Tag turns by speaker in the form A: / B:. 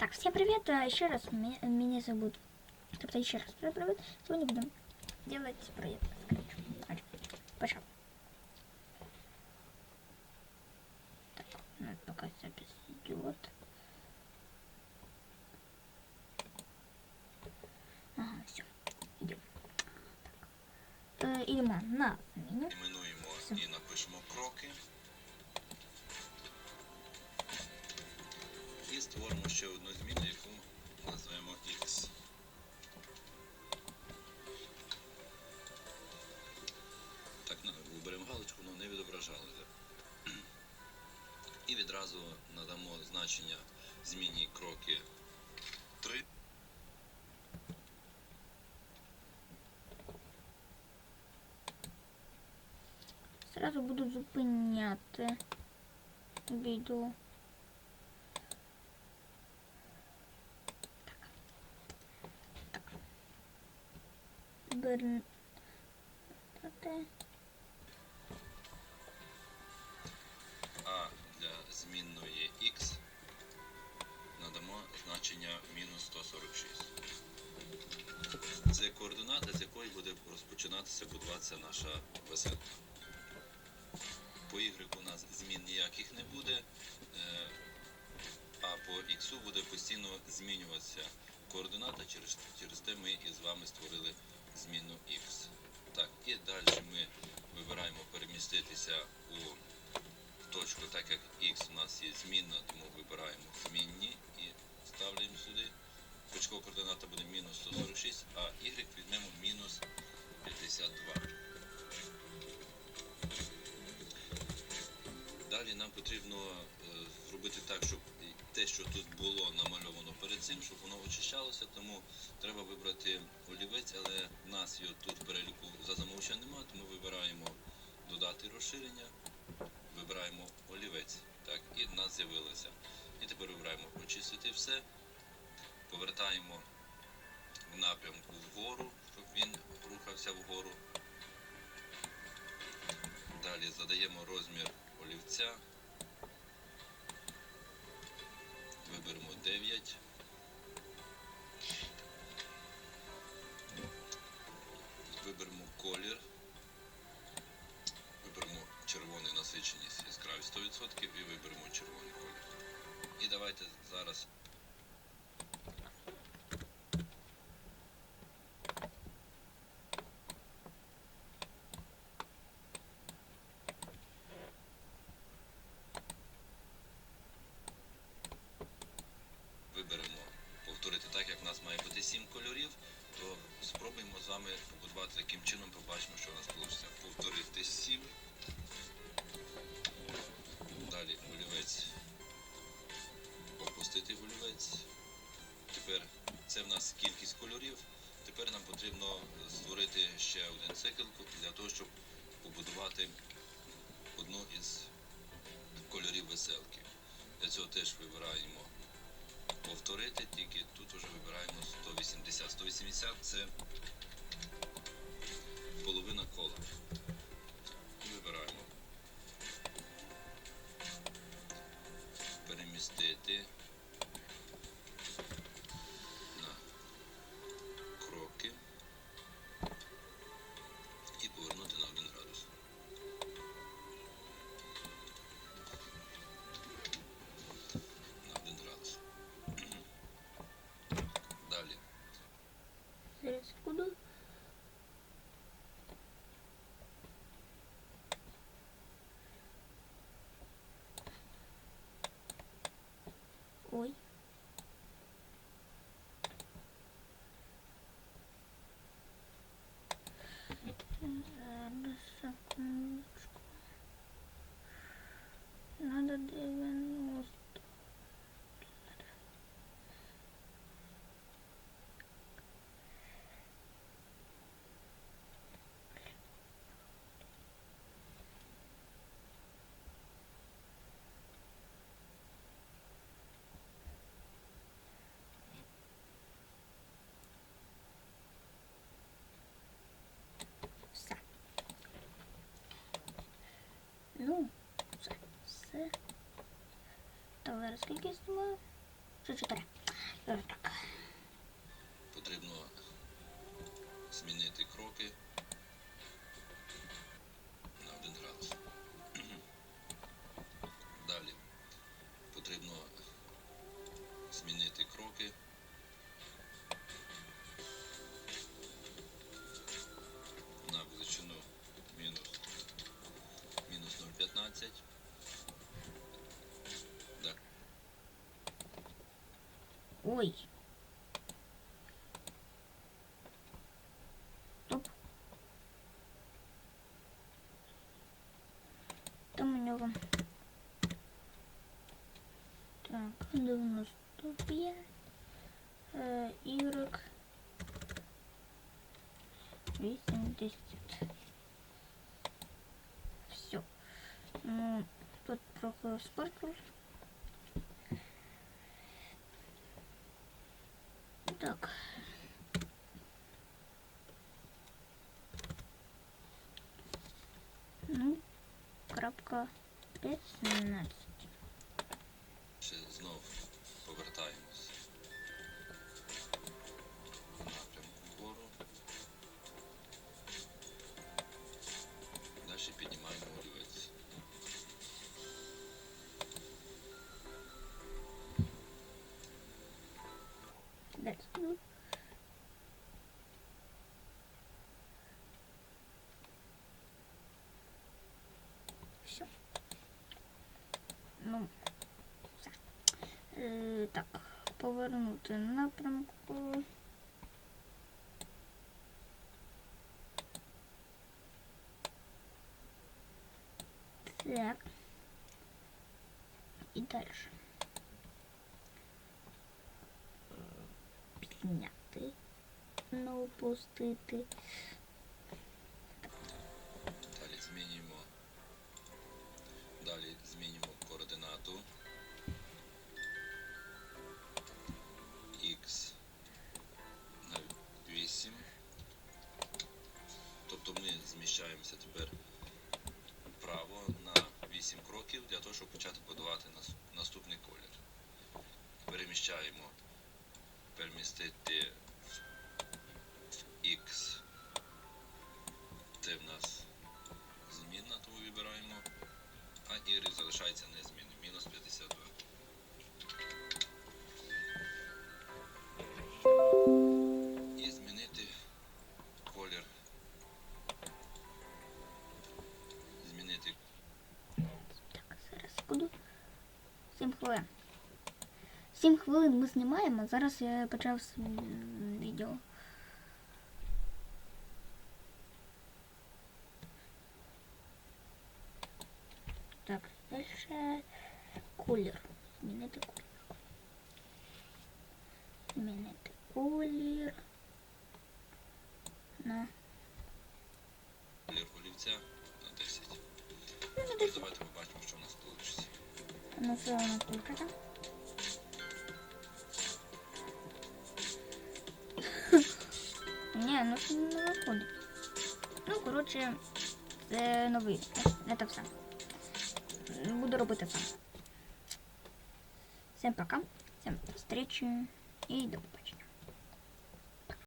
A: Так, всем привет, а, еще раз, ме- меня зовут, тобто еще раз привет, привет. Сегодня будем делать проект Scratch. Давайте, Пошел. Так, ну, пока запись идет. Ага, все, идем. Так. Э, Ильма, на меню.
B: Іменуємо
A: Все.
B: і напишемо кроки. Створимо ще одну зміну, яку назвемо X. Так, виберемо галочку, воно не відображалося. І відразу надамо значення зміні кроки 3.
A: Сразу буду зупиняти відео. Та-та.
B: А для змінної X надамо значення мінус 146. Це координата, з якої буде розпочинатися будуватися наша веселка. По Y у нас змін ніяких не буде, е, а по X буде постійно змінюватися координата, через, через те ми і з вами створили зміну X. Так, і далі ми вибираємо переміститися у точку, так як x у нас є змінна, тому вибираємо змінні і ставляємо сюди. Точкова координата буде мінус 146, а y візьмемо мінус 52. Далі нам потрібно е, зробити так, щоб те, що тут було намальовано перед цим, щоб воно очищалося, тому треба вибрати олівець, але в нас його тут переліку за замовчення немає, тому вибираємо додати розширення вибираємо олівець. Так, і в нас з'явилося. І тепер вибираємо очистити все. Повертаємо в напрямку вгору, щоб він рухався вгору. Далі задаємо розмір олівця. 9. Виберемо колір. Виберемо червоний насиченість яскравість 100% і виберемо червоний колір. І давайте зараз виберемо повторити так, як в нас має бути 7 кольорів, то спробуємо з вами побудувати таким чином, побачимо, що у нас вийде. Повторити 7. Далі олівець. Опустити олівець. Тепер це в нас кількість кольорів. Тепер нам потрібно створити ще один цикл для того, щоб побудувати одну із кольорів веселки. Для цього теж вибираємо повторити, тільки тут вже вибираємо 180. 180 це
A: зараз скільки я знімаю? Чотири. Так.
B: Потрібно змінити кроки на один градус. Далі потрібно змінити кроки
A: Ой. Стоп. Там у нього. Так, 95. Е, Ігрок. 80. Все. Ну, тут трохи спорту. Крапка 15. Так, повернути напрямку. Так. І дальше. Підняти. Не опустити.
B: Щоб почати будувати наступний колір. Переміщаємо, перемістити X. Це в нас змінна, тому вибираємо. А Y залишається незмінним. Мінус 52.
A: 7 хвилин ми знімаємо. Зараз я почав з відео. Так, дальше колір. Змінити колір. Змінити колір. На.
B: колір олівця на 10.
A: Ну, на
B: Тепер
A: 10.
B: давайте побачимо, що у нас вийде.
A: Ну, що у Ні, ну що не виходить. Ну, коротше, це новий. Це все. Буду робити сам. Всім пока. Всім встречи і до.